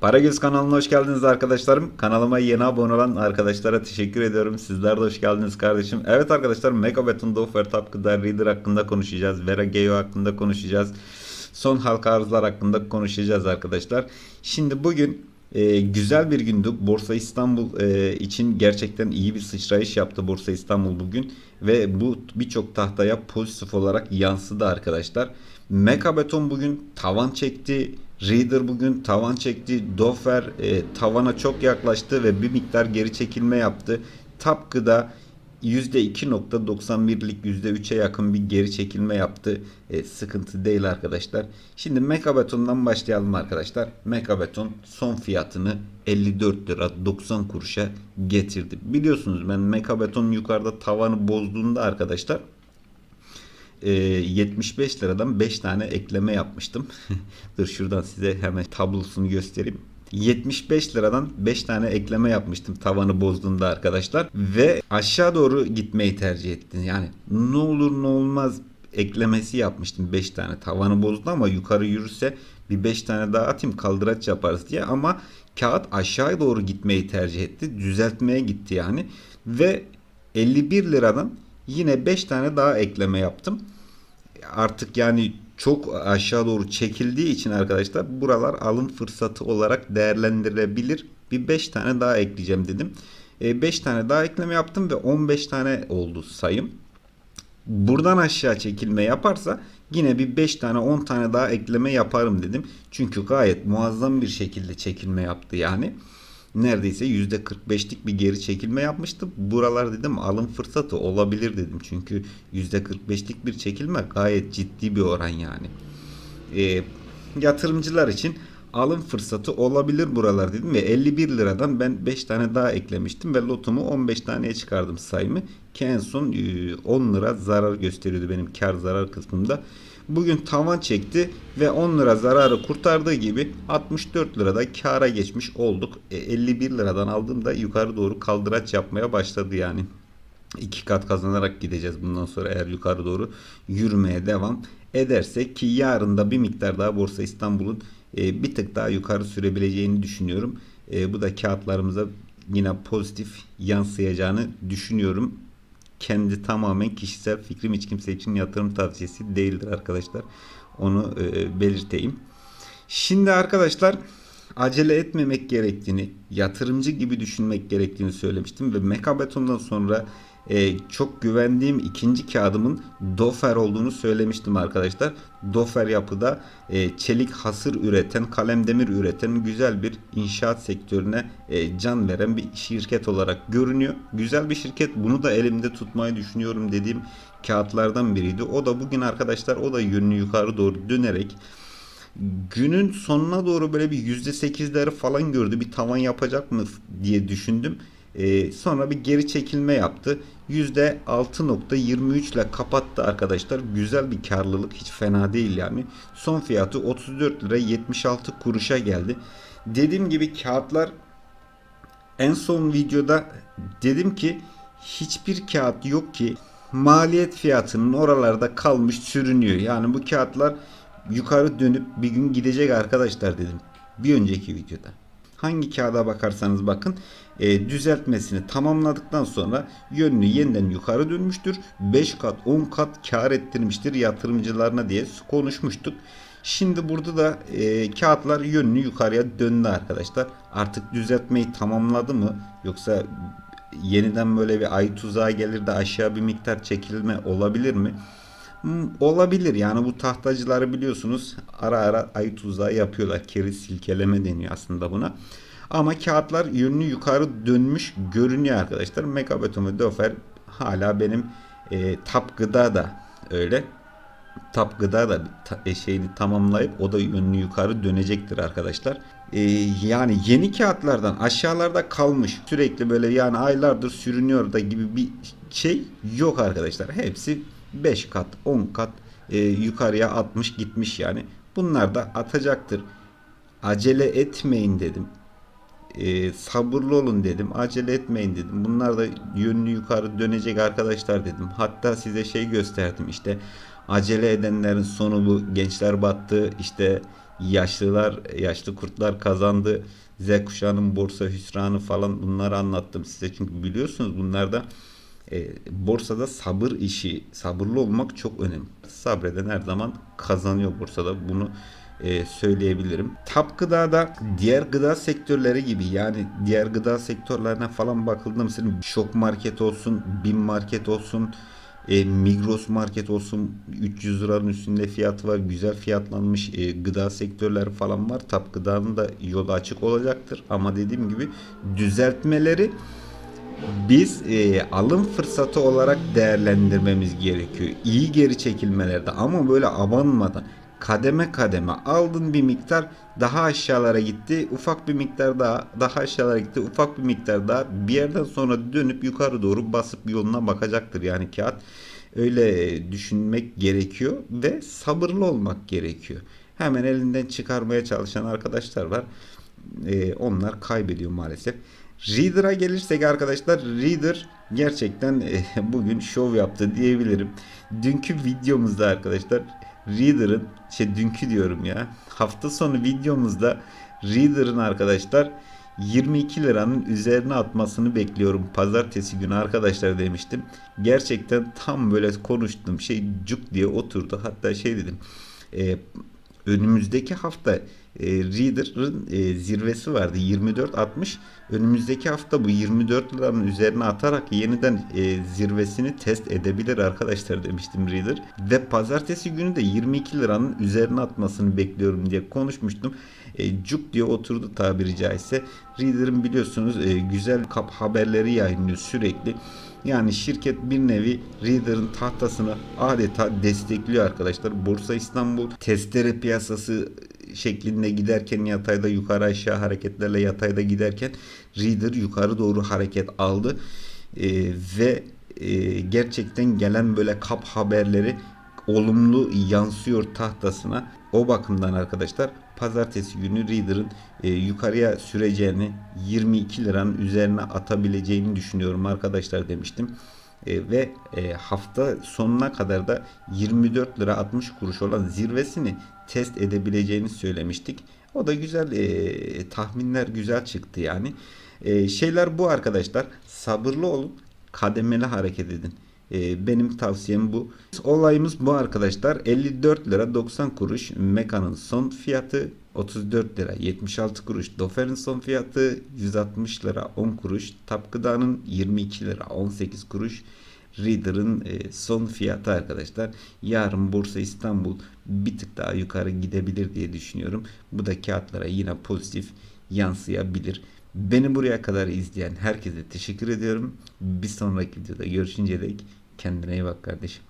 Paragöz kanalına hoş geldiniz arkadaşlarım. Kanalıma yeni abone olan arkadaşlara teşekkür ediyorum. Sizler de hoş geldiniz kardeşim. Evet arkadaşlar Megabeton Dofer Top Gıda Reader hakkında konuşacağız. Vera Geo hakkında konuşacağız. Son halka arzlar hakkında konuşacağız arkadaşlar. Şimdi bugün e, güzel bir gündü. Borsa İstanbul e, için gerçekten iyi bir sıçrayış yaptı Borsa İstanbul bugün. Ve bu birçok tahtaya pozitif olarak yansıdı arkadaşlar. Megabeton bugün tavan çekti. Reader bugün tavan çekti. Dofer e, tavana çok yaklaştı ve bir miktar geri çekilme yaptı. Tapkı'da %2.91'lik %3'e yakın bir geri çekilme yaptı. E, sıkıntı değil arkadaşlar. Şimdi Mekabeton'dan başlayalım arkadaşlar. Mekabeton son fiyatını 54 lira 90 kuruşa getirdi. Biliyorsunuz ben Mekabeton yukarıda tavanı bozduğunda arkadaşlar e, 75 liradan 5 tane ekleme yapmıştım. Dur şuradan size hemen tablosunu göstereyim. 75 liradan 5 tane ekleme yapmıştım tavanı bozduğunda arkadaşlar ve aşağı doğru gitmeyi tercih ettim. Yani ne olur ne olmaz eklemesi yapmıştım 5 tane tavanı bozdu ama yukarı yürürse bir 5 tane daha atayım kaldıraç yaparız diye ama kağıt aşağıya doğru gitmeyi tercih etti. Düzeltmeye gitti yani ve 51 liradan yine 5 tane daha ekleme yaptım. Artık yani çok aşağı doğru çekildiği için arkadaşlar buralar alım fırsatı olarak değerlendirilebilir. Bir 5 tane daha ekleyeceğim dedim. 5 tane daha ekleme yaptım ve 15 tane oldu sayım. Buradan aşağı çekilme yaparsa yine bir 5 tane 10 tane daha ekleme yaparım dedim. Çünkü gayet muazzam bir şekilde çekilme yaptı yani neredeyse %45'lik bir geri çekilme yapmıştı. Buralar dedim alım fırsatı olabilir dedim. Çünkü %45'lik bir çekilme gayet ciddi bir oran yani. E, yatırımcılar için alım fırsatı olabilir buralar dedim ve 51 liradan ben 5 tane daha eklemiştim ve lotumu 15 taneye çıkardım sayımı ki en son 10 lira zarar gösteriyordu benim kar zarar kısmımda. Bugün tavan çekti ve 10 lira zararı kurtardığı gibi 64 lirada kara geçmiş olduk. E, 51 liradan aldığımda yukarı doğru kaldıraç yapmaya başladı yani. iki kat kazanarak gideceğiz bundan sonra eğer yukarı doğru yürümeye devam edersek ki yarın da bir miktar daha Borsa İstanbul'un e, bir tık daha yukarı sürebileceğini düşünüyorum. E, bu da kağıtlarımıza yine pozitif yansıyacağını düşünüyorum kendi tamamen kişisel fikrim hiç kimse için yatırım tavsiyesi değildir arkadaşlar. Onu e, belirteyim. Şimdi arkadaşlar acele etmemek gerektiğini, yatırımcı gibi düşünmek gerektiğini söylemiştim ve Mekabeton'dan sonra e, çok güvendiğim ikinci kağıdımın Dofer olduğunu söylemiştim arkadaşlar. Dofer yapıda e, çelik hasır üreten, kalem demir üreten güzel bir inşaat sektörüne e, can veren bir şirket olarak görünüyor. Güzel bir şirket. Bunu da elimde tutmayı düşünüyorum dediğim kağıtlardan biriydi. O da bugün arkadaşlar o da yönünü yukarı doğru dönerek günün sonuna doğru böyle bir %8'leri falan gördü. Bir tavan yapacak mı diye düşündüm. Ee, sonra bir geri çekilme yaptı. %6.23 ile kapattı arkadaşlar. Güzel bir karlılık hiç fena değil yani. Son fiyatı 34 lira 76 kuruşa geldi. Dediğim gibi kağıtlar en son videoda dedim ki hiçbir kağıt yok ki maliyet fiyatının oralarda kalmış sürünüyor. Yani bu kağıtlar yukarı dönüp bir gün gidecek arkadaşlar dedim. Bir önceki videoda. Hangi kağıda bakarsanız bakın e, düzeltmesini tamamladıktan sonra yönünü yeniden yukarı dönmüştür. 5 kat 10 kat kar ettirmiştir yatırımcılarına diye konuşmuştuk. Şimdi burada da e, kağıtlar yönünü yukarıya döndü arkadaşlar. Artık düzeltmeyi tamamladı mı yoksa yeniden böyle bir ay tuzağı gelir de aşağı bir miktar çekilme olabilir mi? Hmm, olabilir yani bu tahtacıları biliyorsunuz ara ara ay tuzağı yapıyorlar. Keri silkeleme deniyor aslında buna. Ama kağıtlar yönünü yukarı dönmüş görünüyor arkadaşlar. Megabeton ve Dofer hala benim e, tap da öyle. Tap gıda da ta, e, şeyini tamamlayıp o da yönünü yukarı dönecektir arkadaşlar. E, yani yeni kağıtlardan aşağılarda kalmış sürekli böyle yani aylardır sürünüyor da gibi bir şey yok arkadaşlar. Hepsi 5 kat 10 kat e, yukarıya atmış gitmiş yani. Bunlar da atacaktır. Acele etmeyin dedim. E, sabırlı olun dedim. Acele etmeyin dedim. Bunlar da yönünü yukarı dönecek arkadaşlar dedim. Hatta size şey gösterdim işte acele edenlerin sonu bu gençler battı işte yaşlılar, yaşlı kurtlar kazandı. Z kuşağının borsa hüsranı falan bunları anlattım size. Çünkü biliyorsunuz bunlarda e, borsada sabır işi, sabırlı olmak çok önemli. Sabreden her zaman kazanıyor borsada. Bunu e, söyleyebilirim. Tap gıdada diğer gıda sektörleri gibi yani diğer gıda sektörlerine falan bakıldığında mesela şok market olsun, bin market olsun, e, Migros market olsun 300 liranın üstünde fiyatı var. Güzel fiyatlanmış e, gıda sektörleri falan var. Tap gıdanın da yolu açık olacaktır. Ama dediğim gibi düzeltmeleri biz e, alım fırsatı olarak değerlendirmemiz gerekiyor. İyi geri çekilmelerde ama böyle abanmadan kademe kademe aldın bir miktar daha aşağılara gitti. Ufak bir miktar daha daha aşağılara gitti. Ufak bir miktar daha bir yerden sonra dönüp yukarı doğru basıp yoluna bakacaktır yani kağıt. Öyle düşünmek gerekiyor ve sabırlı olmak gerekiyor. Hemen elinden çıkarmaya çalışan arkadaşlar var. Ee, onlar kaybediyor maalesef. Reader'a gelirsek arkadaşlar Reader gerçekten e, bugün şov yaptı diyebilirim. Dünkü videomuzda arkadaşlar Reader'ın şey dünkü diyorum ya hafta sonu videomuzda Reader'ın arkadaşlar 22 liranın üzerine atmasını bekliyorum pazartesi günü arkadaşlar demiştim. Gerçekten tam böyle konuştum şey cuk diye oturdu. Hatta şey dedim. E, önümüzdeki hafta e, Reader'ın e, zirvesi vardı. 24.60 önümüzdeki hafta bu 24 liranın üzerine atarak yeniden e, zirvesini test edebilir arkadaşlar demiştim Reader. Ve pazartesi günü de 22 liranın üzerine atmasını bekliyorum diye konuşmuştum. E, cuk diye oturdu tabiri caizse. Reader'ın biliyorsunuz e, güzel kap haberleri yayınlıyor sürekli. Yani şirket bir nevi Reader'ın tahtasını adeta destekliyor arkadaşlar. Borsa İstanbul testere piyasası şeklinde giderken yatayda yukarı aşağı hareketlerle yatayda giderken Reader yukarı doğru hareket aldı. Ee, ve e, gerçekten gelen böyle kap haberleri olumlu yansıyor tahtasına. O bakımdan arkadaşlar pazartesi günü Reader'ın e, yukarıya süreceğini 22 liranın üzerine atabileceğini düşünüyorum arkadaşlar demiştim. E, ve e, hafta sonuna kadar da 24 lira 60 kuruş olan zirvesini test edebileceğini söylemiştik. O da güzel e, tahminler güzel çıktı yani. E, şeyler bu arkadaşlar. Sabırlı olun. Kademeli hareket edin. E, benim tavsiyem bu. Olayımız bu arkadaşlar. 54 lira 90 kuruş Meka'nın son fiyatı 34 lira 76 kuruş. Dofer'in son fiyatı 160 lira 10 kuruş. Tapgıda'nın 22 lira 18 kuruş. Reader'ın e, son fiyatı arkadaşlar. Yarın Borsa İstanbul bir tık daha yukarı gidebilir diye düşünüyorum. Bu da kağıtlara yine pozitif yansıyabilir. Beni buraya kadar izleyen herkese teşekkür ediyorum. Bir sonraki videoda görüşünceye dek kendine iyi bak kardeşim.